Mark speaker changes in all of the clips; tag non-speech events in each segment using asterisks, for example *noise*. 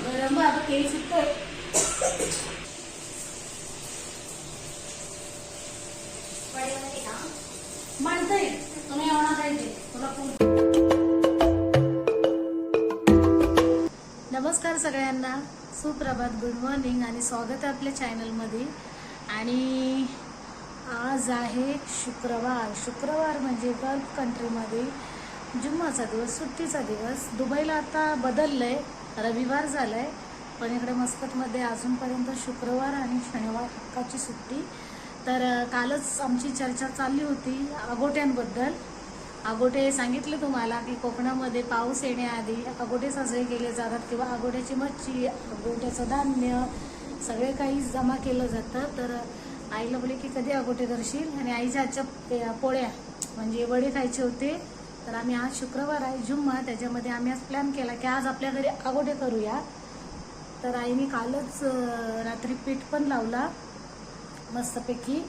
Speaker 1: गरम बाबा केळी सुटतोय म्हणतोय तुम्ही पाहिजे तुला नमस्कार सगळ्यांना. सुप्रभात गुड मॉर्निंग आणि स्वागत आहे आपल्या चॅनलमध्ये आणि आज आहे शुक्रवार. शुक्रवार म्हणजे गल्फ कंट्रीमध्ये जुम्माचा दिवस सुट्टीचा दिवस. दुबईला आता बदललं आहे रविवार झाला आहे पण इकडे मस्कटमध्ये अजूनपर्यंत शुक्रवार आणि शनिवार हक्काची सुट्टी. तर कालच आमची चर्चा चालली होती अगोट्यांबद्दल. अगोटे सांगितले तुम्हाला की कोकणामध्ये पाऊस येण्याआधी अगोटे साजरे केले जातात किंवा अगोट्याची मच्छी अगोट्याचं धान्य सगळे काही जमा केलं जातं. तर आईला बोलले की कधी अगोटे करशील आणि आईच्या आजच्या पोळ्या म्हणजे वडे खायचे होते. तर आम्ही आज शुक्रवार आहे जुम्मा त्याच्यामध्ये आम्ही आज प्लॅन केला की आज आपल्या घरी अगोटे करूया. तर आईने कालच रात्री पीठ पण लावला मस्तपैकी.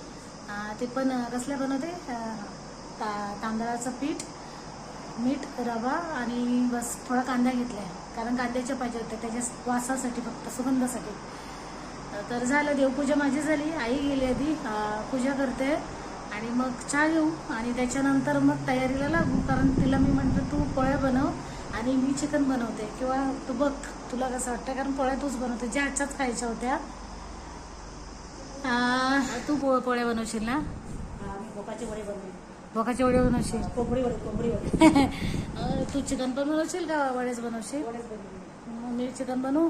Speaker 1: ते पण कसले कसल्या बनवते ता तांदळाचं पीठ मीठ रवा आणि बस थोडा कांदा घेतलाय. कारण कांद्याच्या पाहिजे होत्या त्याच्या वासासाठी फक्त सुगंधासाठी. तर झालं देवपूजा माझी झाली आई गेली आधी पूजा करते. आणि मग चहा घेऊ आणि त्याच्यानंतर मग तयारीला लागू कारण तिला मी म्हटलं तू पोळ्या बनव आणि मी चिकन बनवते. किंवा तू बघ तुला कसं वाटतं? कारण पोळ्या तूच बनवते ज्या आजच्याच खायच्या होत्या. तू पो पोळ्या बनवशील ना?
Speaker 2: भोकाचे वडे बनवले
Speaker 1: भोकाची वडे बनवशील? *laughs*
Speaker 2: कोंबडी वडे कोंबडी वडे.
Speaker 1: अं, तू चिकन पण बनवशील का वडेच बनवशील? मी चिकन बनवू?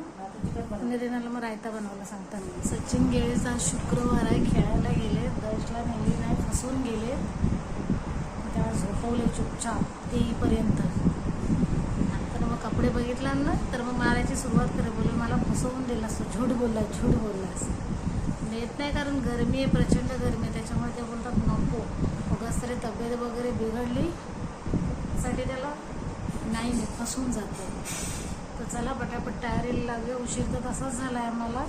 Speaker 1: निरेनाला मग रायता बनवायला सांगतात. सचिन गेळेचा शुक्रवार आहे खेळायला गेले दर्शला नेली. हसून गेले. त्याला झोपवले चुपचाप तेईपर्यंत. येईपर्यंत नंतर मग कपडे बघितला ना तर मग मारायची सुरुवात करे बोलले मला फसवून दिला असतो झूट बोलला झूट बोललास नेत नाही कारण गरमी आहे प्रचंड गरमी आहे. त्याच्यामुळे ते बोलतात नको. उगाच तरी तब्येत वगैरे बिघडली. साठी त्याला नाही नाही फसून जाते. तर चला पटापट तयारीला लागले. उशीर तर तसाच झाला आहे आम्हाला.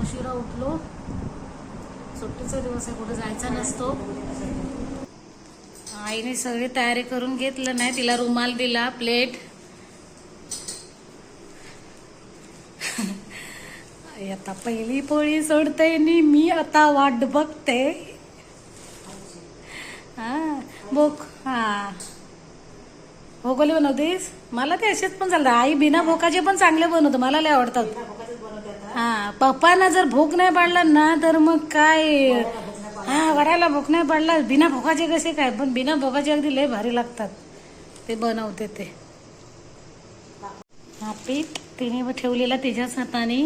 Speaker 1: उशिरा उठलो. सुट्टीचा दिवस आहे कुठे जायचा नसतो. आईने सगळी तयारी करून घेतलं नाही तिला रुमाल दिला प्लेट. आता पहिली पोळी सोडते नी मी आता वाट बघते. हा भोक हा. भोगोले बनवतेस? मला ते असेच पण चालतं. आई बिना भोकाचे पण चांगले बनवतो मला लय आवडतात. हा पप्पांना जर भूक नाही पडला ना तर मग काय? हा वडाला भूक नाही पडला बिना भोकाचे कसे काय? पण बिना भोकाचे अगदी लय भारी लागतात. ते बनवते ते. हा पीठ तिने ठेवलेला तिच्याच हाताने.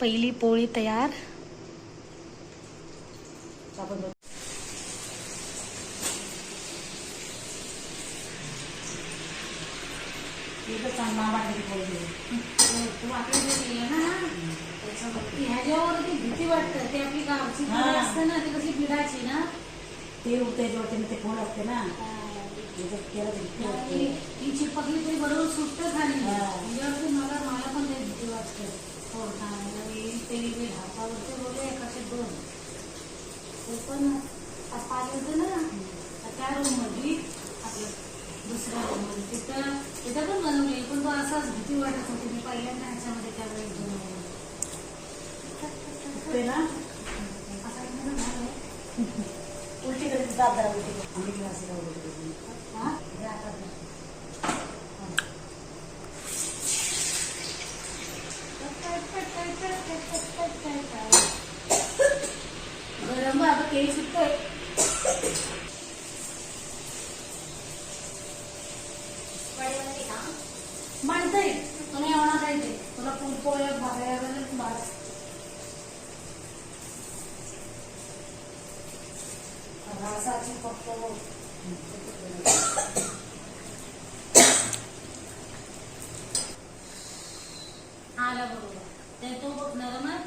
Speaker 1: पहिली पोळी तयार
Speaker 2: का बनवते इथं चांगला वाटली
Speaker 1: तू ये ना. त्याच्यावरती ह्याच्यावरती भीती वाटतं. ते आपली गावची असते ना ती कशी बिडाची ना.
Speaker 2: ते जोडते ते पोळ असते ना.
Speaker 1: ती ती चिपकली तरी बरोबर सुटतं. त्याच्यावरती मला मला पण ते भीती वाटते. हो खाण्याला मी ते मी हातावरचे बोलले एकाचे दोन. ते पण आता आले होते ना. त्या रूममध्ये आपल्या मध्ये तिथं तिथं पण बनवली पण तो असाच भीती वाटत होती मी पहिल्यांदा ह्याच्यामध्ये बनवली
Speaker 2: उठते ना
Speaker 1: असा एक मला झालंय.
Speaker 2: उलटी कडे दाब जरा उलटी. आम्ही करतो.
Speaker 1: हा? गरम बाबा केळी सुटतोय म्हणतोय तुम्ही येणार पाहिजे तुला पुलपोळ्या भागायला बास रसाची फक्त आला बरोबर. ते तो बघ नरम आहे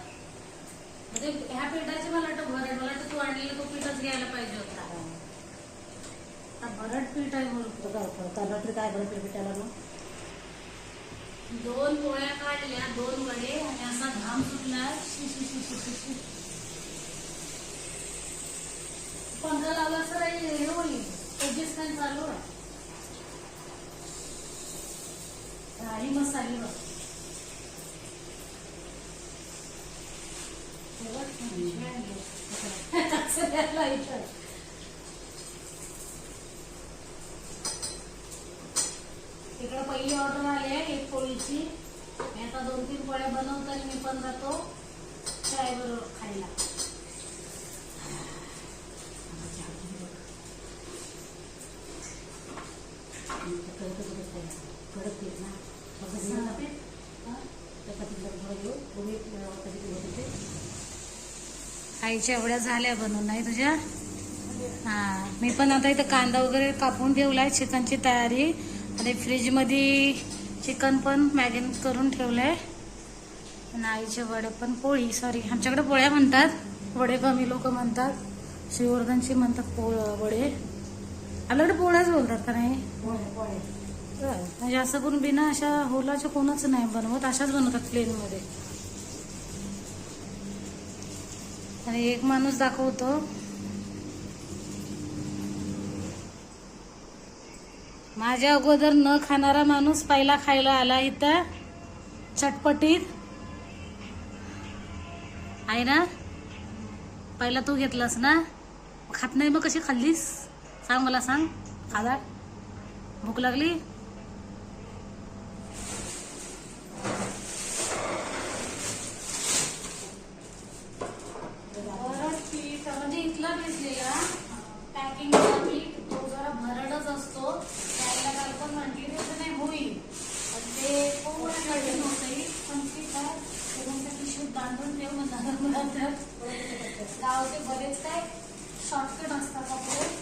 Speaker 1: म्हणजे ह्या पिठाची मला वाटतं भरड. मला वाटतं तू आणलेला तो पिठच घ्यायला पाहिजे होता. आता भरड पीठ आहे म्हणून.
Speaker 2: तो काय बरं पिठाला मग
Speaker 1: दोन पोळ्या काढल्या दोन वडे आणि असा घाम सुटला. शी, शी, शी, शी, पंखा लावला तर हे होईल. तेजस काय चालू आहे? भारी मसाले बघ. हे इकडं पहिली ऑर्डर आली आहे एक पोळीची. मी आता दोन तीन पोळ्या बनवतो आणि मी पण जातो चाय बरोबर खायला
Speaker 2: कडक ना
Speaker 1: आईच्या एवढ्या झाल्या बनवून नाही तुझ्या? हा मी पण आता इथं कांदा वगैरे कापून ठेवलाय चिकनची तयारी. आणि फ्रीजमध्ये चिकन पण मॅगिन करून ठेवलं आहे आणि आईचे वडे पण पोळी सॉरी आमच्याकडे पोळ्या म्हणतात वडे कमी लोक म्हणतात. श्रीवर्धनशी म्हणतात पोळ वडे. आपल्याकडे पोळ्याच बोलतात का नाही?
Speaker 2: पोळे
Speaker 1: म्हणजे असं करून बिना अशा होलाच्या कोणच नाही बनवत अशाच बनवतात प्लेनमध्ये. आणि एक माणूस दाखवतो माझ्या अगोदर न खाणारा माणूस पहिला खायला आला इथं. चटपटीत. आहे ना पहिला तू घेतलास ना? खात नाही मग कशी खाल्लीस? सांग मला सांग. खादा भूक लागली पीठ म्हणजे इथला भिजलेला पॅकिंगचा पीठ तो जरा भरडच असतो त्याला काल पण म्हटली तसं नाही होईल पण ते थोडं कठीण होतंय पण ते काय करून त्या पिशवीत बांधून ठेव म्हणणार मला तर गावचे बरेच काय शॉर्टकट असतात आपले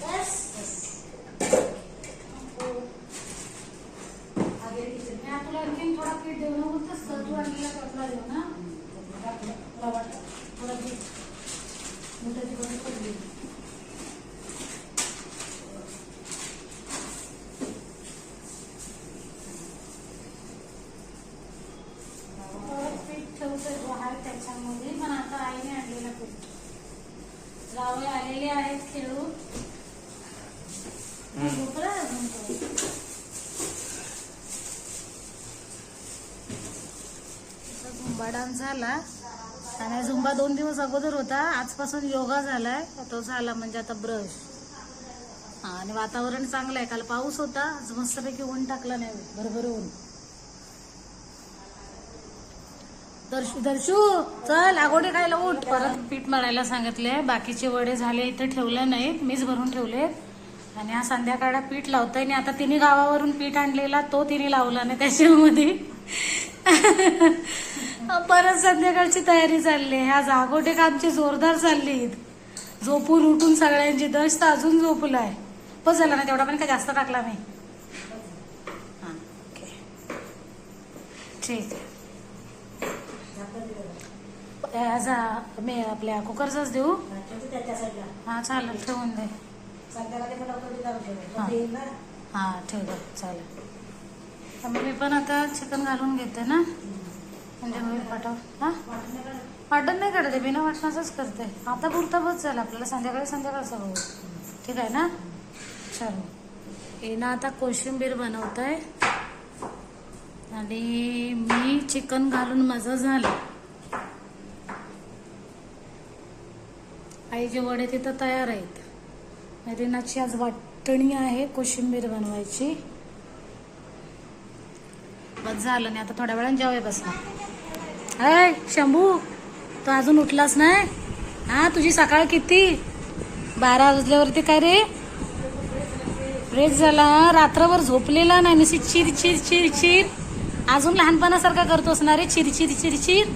Speaker 1: बस हो.
Speaker 2: आगे किचन
Speaker 1: मी तुला आणखीन थोडा पीठ देऊ ना बोलतोस तर तू आणलेला कपडा देऊ ना
Speaker 2: तुला वाटतं
Speaker 1: थोडा पीठ मोठ्याची गरज पडली थोडं पीठ ठेवतोय जो आहे त्याच्यामध्ये पण आता आईने आणलेलं पीठ. जावळे आलेले आहेत खेळून. झोपला अजून तो. आता झुंबा डान्स झाला. आणि झुंबा दोन दिवस अगोदर होता. आजपासून योगा झालाय. तो झाला म्हणजे आता ब्रश. आणि वातावरण चांगलं आहे काल पाऊस होता. आज मस्तपैकी ऊन टाकला नाही. भरभर ऊन दर्शू दर्शू चल आगोडे खायला उठ. परत पीठ मळायला सांगितले. बाकीचे वडे झाले इथे ठेवले नाहीत. मीच भरून ठेवले. आणि हा संध्याकाळला पीठ लावतोय. आणि आता तिने गावावरून पीठ आणलेला तो तिने लावला नाही त्याच्यामध्ये. परत संध्याकाळची तयारी चालली आहे. आज आगोटे आमची जोरदार चालली झोपून उठून सगळ्यांची दश तर अजून झोपलाय. बस झाला ना तेवढा पण काय जास्त टाकला नाही. ओके. ठीक आहे. याचा मी आपल्या कुकरचाच देऊ?
Speaker 2: हां
Speaker 1: हा चालेल ठेवून दे. हां. हा. ठेव चालेल. मग मी पण आता चिकन घालून घेते ना? म्हणजे होईल पाठव हा?
Speaker 2: वाटण
Speaker 1: नाही करते बिना वाटणाचंच करते. आता पुरता बस झालं आपल्याला संध्याकाळी संध्याकाळचा बघू ठीक आहे ना? चलो. हे ना आता कोशिंबीर बनवत आहे आणि मी चिकन घालून माझं झालं. आईचे वडे तिथं तयार आहेत. रिनाची आज वाटणी आहे कोशिंबीर बनवायची. बस झालं नाही आता थोड्या वेळाने जेवाय बसणार. अय शंभू तू अजून उठलास नाही हा तुझी सकाळ किती? बारा वाजल्यावरती काय रे? फ्रेश झाला रात्रभर झोपलेला नाही नुसती चिर चिर चिर. चिर अजून लहानपणासारखा करतोस ना रे चिर चिर चिर चिर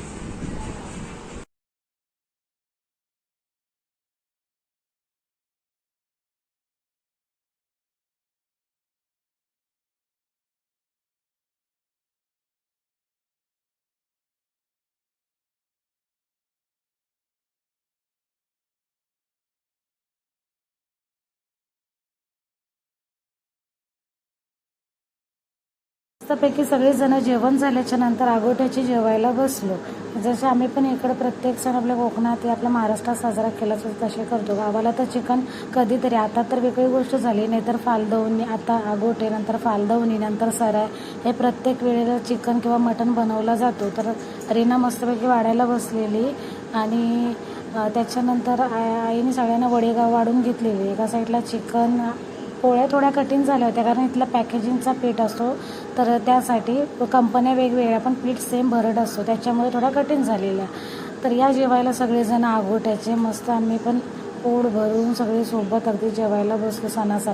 Speaker 1: मस्तपैकी सगळेजणं जेवण झाल्याच्यानंतर आगोट्याची जेवायला बसलो. जसे आम्ही पण इकडं प्रत्येक सण आपल्या कोकणात आपल्या महाराष्ट्रात साजरा केला तसे करतो. गावाला तर चिकन कधीतरी. आता तर वेगळी गोष्ट झाली नाही तर फालदवणी. आता आगोटे नंतर फालदवणी नंतर सराय हे प्रत्येक वेळेला चिकन किंवा मटण बनवला जातो. तर रीना मस्तपैकी वाढायला बसलेली आणि त्याच्यानंतर आईने सगळ्यांना वडेगाव वाढून घेतलेली. एका साईडला चिकन पोळ्या थोड्या कठीण झाल्या होत्या कारण इथला पॅकेजिंगचा पीठ असतो तर त्यासाठी कंपन्या वेगवेगळ्या पण पीठ सेम भरड असतो त्याच्यामुळे थोडा कठीण झालेला तर या जेवायला सगळेजण आगोट्याचे मस्त आम्ही पण पोट भरून सगळे सोबत अगदी जेवायला बसलो सणासारखं.